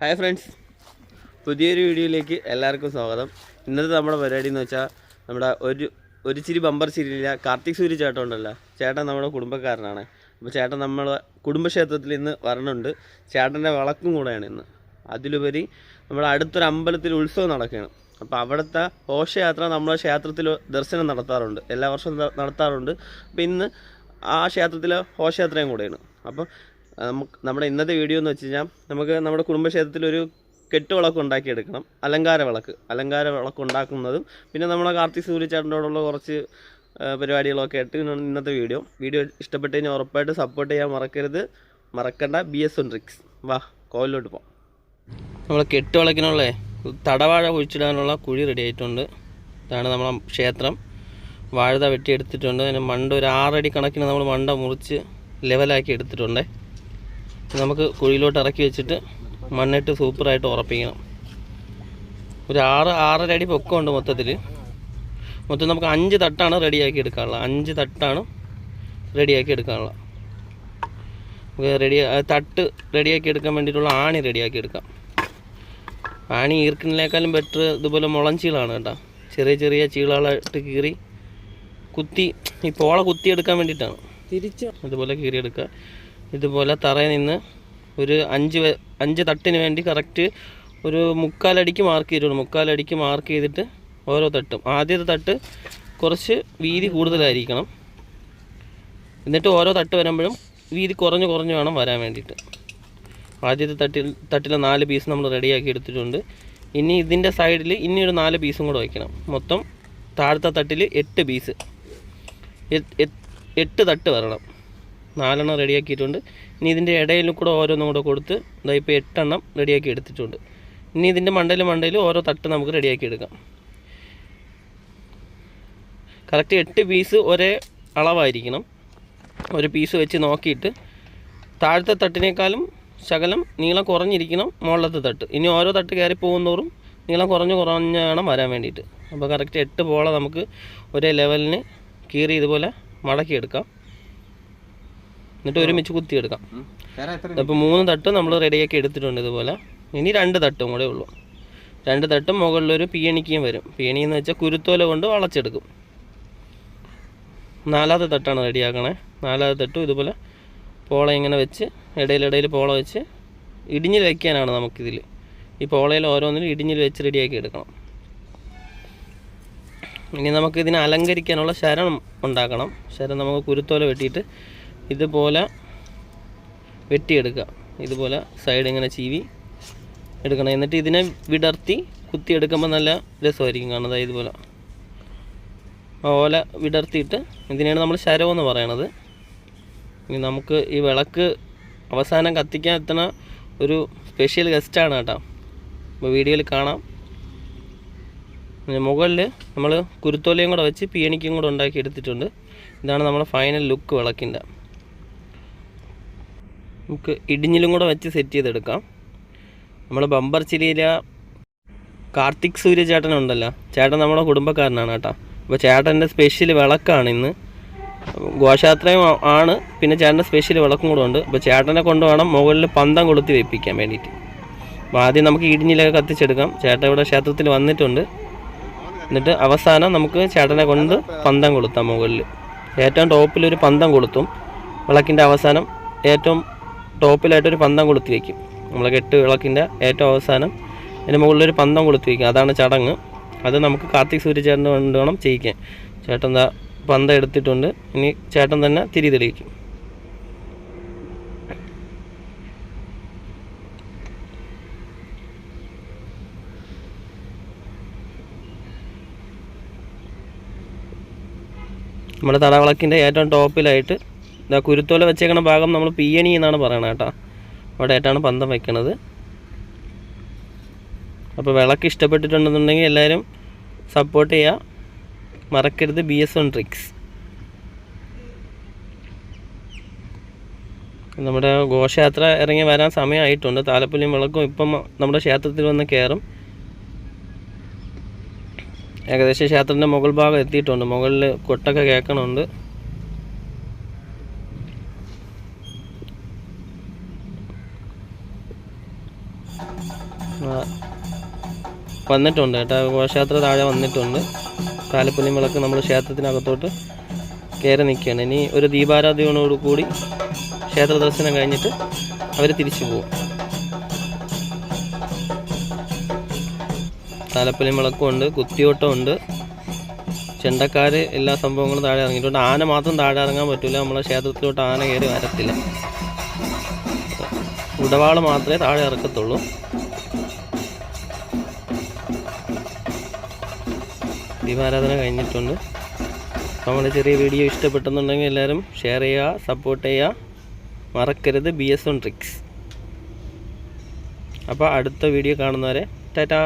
Hi friends പുതിയൊരു വീഡിയോയിലേക്ക് എല്ലാവർക്കും സ്വാഗതം. ഇന്നത്തെ നമ്മുടെ പരിപാടി എന്ന് വെച്ചാൽ നമ്മുടെ ഒരു ഒരു ചിരി ബമ്പർ ചിരിയില്ല കാർത്തിക് സൂര്യ ചേട്ടൻ ഉണ്ടല്ലോ. ചേട്ടൻ നമ്മുടെ കുടുംബക്കാരനാണ്. അപ്പോൾ ചേട്ടൻ നമ്മളെ കുടുംബക്ഷേത്രത്തിൽ ഇന്ന് വരണുണ്ട്. ചേട്ടന്റെ വിളക്കും കൂടെയാണ് ഇന്ന്. അതിലുപരി നമ്മുടെ അടുത്തൊരു അമ്പലത്തിൽ ഉത്സവം നടക്കുകയാണ്. അപ്പോൾ അവിടുത്തെ ഘോഷയാത്ര നമ്മുടെ ക്ഷേത്രത്തിൽ ദർശനം നടത്താറുണ്ട്. എല്ലാ വർഷവും നടത്താറുണ്ട്. അപ്പോൾ ഇന്ന് ആ ക്ഷേത്രത്തിലെ ഘോഷയാത്രയും കൂടെയാണ്. അപ്പോൾ നമുക്ക് നമ്മുടെ ഇന്നത്തെ വീഡിയോ എന്ന് വെച്ച് കഴിഞ്ഞാൽ നമുക്ക് നമ്മുടെ കുടുംബക്ഷേത്രത്തിൽ ഒരു കെട്ടുവിളക്ക് ഉണ്ടാക്കിയെടുക്കണം. അലങ്കാര വിളക്ക്. അലങ്കാര വിളക്ക് ഉണ്ടാക്കുന്നതും പിന്നെ നമ്മുടെ കാർത്തിക് സൂര്യചേട്ടനോടുള്ള കുറച്ച് പരിപാടികളൊക്കെ ആയിട്ട് ഇന്നത്തെ വീഡിയോ വീഡിയോ ഇഷ്ടപ്പെട്ട് കഴിഞ്ഞാൽ ഉറപ്പായിട്ട് സപ്പോർട്ട് ചെയ്യാൻ മറക്കരുത്. മറക്കണ്ട. ബി എസ് ഒൻട്രിക്സ് വാ കോവിലോട്ട് പോകാം നമ്മൾ കെട്ടുവിളക്കിനുള്ള തടവാഴ കുഴിച്ചിടാനുള്ള കുഴി റെഡി ആയിട്ടുണ്ട്. ഇതാണ് നമ്മളെ ക്ഷേത്രം. വാഴത വെട്ടിയെടുത്തിട്ടുണ്ട്. അതിന് മണ്ട ഒരു ആറടി കണക്കിന് നമ്മൾ മണ്ട മുറിച്ച് ലെവലാക്കി എടുത്തിട്ടുണ്ട്. നമുക്ക് കുഴിയിലോട്ട് ഇറക്കി വെച്ചിട്ട് മണ്ണിട്ട് സൂപ്പറായിട്ട് ഉറപ്പിക്കണം. ഒരു ആറ് ആറര അടി പൊക്കമുണ്ട് മൊത്തത്തിൽ മൊത്തം നമുക്ക് അഞ്ച് തട്ടാണ് റെഡിയാക്കി എടുക്കാനുള്ളത്. അഞ്ച് തട്ടാണ് റെഡിയാക്കി എടുക്കാനുള്ളത്. നമുക്ക് റെഡി തട്ട് റെഡിയാക്കി എടുക്കാൻ വേണ്ടിയിട്ടുള്ള ആണി റെഡിയാക്കി എടുക്കാം. ആണി ഈർക്കിനേക്കാളും ബെറ്റർ ഇതുപോലെ മുളം ചീളാണ് കേട്ടോ. ചെറിയ ചെറിയ ചീളകളായിട്ട് കീറി കുത്തി ഈ പോള കുത്തിയെടുക്കാൻ വേണ്ടിയിട്ടാണ്. തിരിച്ച് അതുപോലെ കീറിയെടുക്കുക. ഇതുപോലെ തറയിൽ നിന്ന് ഒരു അഞ്ച് അഞ്ച് തട്ടിന് വേണ്ടി കറക്റ്റ് ഒരു മുക്കാലടിക്ക് മാർക്ക് ചെയ്തിട്ടുണ്ട് മുക്കാലടിക്ക് മാർക്ക് ചെയ്തിട്ട് ഓരോ തട്ടും. ആദ്യത്തെ തട്ട് കുറച്ച് വീതി കൂടുതലായിരിക്കണം. എന്നിട്ട് ഓരോ തട്ട് വരുമ്പോഴും വീതി കുറഞ്ഞ് കുറഞ്ഞ് വേണം വരാൻ വേണ്ടിയിട്ട്. ആദ്യത്തെ തട്ടിൽ തട്ടിലെ നാല് പീസ് നമ്മൾ റെഡിയാക്കി എടുത്തിട്ടുണ്ട്. ഇനി ഇതിന്റെ സൈഡിൽ ഇനി ഒരു നാല് പീസും കൂടെ വയ്ക്കണം മൊത്തം താഴത്തെ തട്ടിൽ എട്ട് പീസ് എട്ട്- തട്ട് വരണം. നാലെണ്ണം റെഡിയാക്കിയിട്ടുണ്ട്. ഇനി ഇതിന്റെ ഇടയിൽ കൂടെ ഓരോന്നും കൂടെ കൊടുത്ത് ഇതാ ഇപ്പോൾ എട്ടെണ്ണം റെഡിയാക്കി എടുത്തിട്ടുണ്ട്. ഇനി ഇതിന്റെ മണ്ടയിൽ മണ്ടയിൽ ഓരോ തട്ട് നമുക്ക് റെഡിയാക്കി എടുക്കാം. കറക്റ്റ് എട്ട് പീസ് ഒരേ അളവായിരിക്കണം. ഒരു പീസ് വെച്ച് നോക്കിയിട്ട് താഴത്തെ തട്ടിനേക്കാളും ശകലം നീളം കുറഞ്ഞിരിക്കണം മുകളിലത്തെ തട്ട്. ഇനി ഓരോ തട്ട് കയറി പോകുന്നോറും നീളം കുറഞ്ഞ് കുറഞ്ഞാണ് വരാൻ വേണ്ടിയിട്ട്. അപ്പോൾ കറക്റ്റ് എട്ട് പോളെ നമുക്ക് ഒരേ ലെവലിന് കീറി ഇതുപോലെ മടക്കിയെടുക്കാം എന്നിട്ട് ഒരുമിച്ച് കുത്തിയെടുക്കാം. അപ്പോൾ മൂന്ന് തട്ട് നമ്മൾ റെഡിയാക്കി എടുത്തിട്ടുണ്ട് ഇതുപോലെ. ഇനി രണ്ട് തട്ടും കൂടെ ഉള്ളൂ. രണ്ട് തട്ടും മുകളിലൊരു പീയണിക്കുകയും വരും. പീണി എന്ന് വെച്ചാൽ കുരുത്തോല കൊണ്ട് വളച്ചെടുക്കും. നാലാമത്തെ തട്ടാണ് റെഡിയാക്കണേ നാലാമത്തെ തട്ടും ഇതുപോലെ പോള ഇങ്ങനെ വെച്ച് ഇടയിലിടയിൽ പോള വെച്ച് ഇടിഞ്ഞിൽ വയ്ക്കാനാണ് നമുക്കിതിൽ ഈ പോളയിൽ ഓരോന്നിലും ഇടിഞ്ഞിൽ വെച്ച് റെഡിയാക്കി എടുക്കണം. ഇനി നമുക്ക് ഇതിനെ അലങ്കരിക്കാനുള്ള ശരം ഉണ്ടാക്കണം. ശരം നമുക്ക് കുരുത്തോല വെട്ടിയിട്ട് ഇതുപോലെ വെട്ടിയെടുക്കുക. ഇതുപോലെ സൈഡ് ഇങ്ങനെ ചീവി എടുക്കണം. എന്നിട്ട് ഇതിനെ വിടർത്തി കുത്തി കുത്തിയെടുക്കുമ്പോൾ നല്ല രസമായിരിക്കും കാണുന്നത് ഇതുപോലെ ഓല വിടർത്തിയിട്ട് ഇതിനെയാണ് നമ്മൾ ശരമെന്ന് പറയണത്. ഇനി നമുക്ക് ഈ വിളക്ക് അവസാനം കത്തിക്കാൻ എത്തണ ഒരു സ്പെഷ്യൽ ഗസ്റ്റാണ് കേട്ടോ. അപ്പോൾ വീഡിയോയിൽ കാണാം. മുകളിൽ നമ്മൾ കുരുത്തോലയും കൂടെ വെച്ച് പിയണിക്കും കൂടെ ഉണ്ടാക്കി എടുത്തിട്ടുണ്ട്. ഇതാണ് നമ്മുടെ ഫൈനൽ ലുക്ക് വിളക്കിന്റെ. നമുക്ക് ഇടിഞ്ഞിലും കൂടെ വെച്ച് സെറ്റ് ചെയ്തെടുക്കാം. നമ്മൾ ബമ്പർ ചിരിയില കാർത്തിക് സൂര്യ ചേട്ടൻ ഉണ്ടല്ലോ. ചേട്ടൻ നമ്മുടെ കുടുംബക്കാരനാണ് കേട്ടോ. അപ്പോൾ ചേട്ടന്റെ സ്പെഷ്യൽ വിളക്കാണ് ഇന്ന്. ഘോഷയാത്രയും ആണ്. പിന്നെ ചേട്ടന്റെ സ്പെഷ്യൽ വിളക്കും കൂടെ ഉണ്ട്. അപ്പോൾ ചേട്ടനെ കൊണ്ട് വേണം മുകളിൽ പന്തം കൊളുത്തി വെപ്പിക്കാൻ വേണ്ടിയിട്ട്. അപ്പോൾ ആദ്യം നമുക്ക് ഇടിഞ്ഞിലൊക്കെ കത്തിച്ചെടുക്കാം. ചേട്ടൻ ഇവിടെ ക്ഷേത്രത്തിൽ വന്നിട്ടുണ്ട്. എന്നിട്ട് അവസാനം നമുക്ക് ചേട്ടനെ കൊണ്ട് പന്തം കൊളുത്താം മുകളിൽ. ഏറ്റവും ടോപ്പിൽ ഒരു പന്തം കൊളുത്തും. വിളക്കിന്റെ അവസാനം ഏറ്റവും ടോപ്പിലായിട്ടൊരു പന്തം കൊളുത്തി വയ്ക്കും നമ്മളെ കെട്ട് വിളക്കിന്റെ ഏറ്റവും അവസാനം അതിന്റെ മുകളിലൊരു പന്തം കൊളുത്തി വയ്ക്കും അതാണ് ചടങ്ങ്. അത് നമുക്ക് കാർത്തിക് സൂര്യചേട്ടന്റെ കൊണ്ട് വേണം ചെയ്യിക്കാൻ. ചേട്ടൻ ദാ പന്തം എടുത്തിട്ടുണ്ട്. ഇനി ചേട്ടൻ തന്നെ തിരി തെളിയിക്കും നമ്മുടെ തടവിളക്കിന്റെ ഏറ്റവും ടോപ്പിലായിട്ട് ഇതാ കുരുത്തോല വെച്ചേക്കണ ഭാഗം നമ്മൾ പിയണി എന്നാണ് പറയണത് കേട്ടോ. അവിടെ ആയിട്ടാണ് പന്തം വെക്കണത്. അപ്പോൾ വിളക്ക് ഇഷ്ടപ്പെട്ടിട്ടുണ്ടെന്നുണ്ടെങ്കിൽ എല്ലാവരും സപ്പോർട്ട് ചെയ്യുക. മറക്കരുത് ബി എസ് ട്രിക്സ്. നമ്മുടെ ഘോഷയാത്ര ഇറങ്ങി വരാൻ സമയമായിട്ടുണ്ട്. താലപ്പൊലിയും വിളക്കും ഇപ്പം നമ്മുടെ ക്ഷേത്രത്തിൽ വന്ന് കയറും. ഏകദേശം ക്ഷേത്രത്തിന്റെ മുകൾ ഭാഗം എത്തിയിട്ടുണ്ട്. മുകളിൽ കൊട്ടൊക്കെ കേൾക്കണുണ്ട്. വന്നിട്ടുണ്ട് കേട്ടോ. ഘോഷയാത്ര താഴെ വന്നിട്ടുണ്ട്. താലപ്പൊലി വിളക്ക് നമ്മൾ ക്ഷേത്രത്തിനകത്തോട്ട് കയറി നിൽക്കുകയാണ്. ഇനി ഒരു ദീപാരാധനയോട് കൂടി ക്ഷേത്ര ദർശനം കഴിഞ്ഞിട്ട് അവർ തിരിച്ചു പോകും. താലപ്പൊലി വിളക്കും ഉണ്ട് കുത്തിയോട്ടം ഉണ്ട് ചെണ്ടക്കാർ എല്ലാ സംഭവങ്ങളും താഴെ ഇറങ്ങിയിട്ടുണ്ട്. ആന മാത്രം താഴെ ഇറങ്ങാൻ പറ്റില്ല നമ്മളെ ക്ഷേത്രത്തിലോട്ട് ആന കയറി വരത്തില്ല. ഉടവാൾ മാത്രമേ താഴെ ഇറക്കത്തുള്ളൂ. ദീപാരാധന കഴിഞ്ഞിട്ടുണ്ട്. നമ്മുടെ ചെറിയ വീഡിയോ ഇഷ്ടപ്പെട്ടെന്നുണ്ടെങ്കിൽ എല്ലാവരും ഷെയർ ചെയ്യുക സപ്പോർട്ട് ചെയ്യുക. മറക്കരുത് ബി എസ് ട്രിക്സ് അപ്പോൾ അടുത്ത വീഡിയോ കാണുന്നവരെ ടാറ്റാ.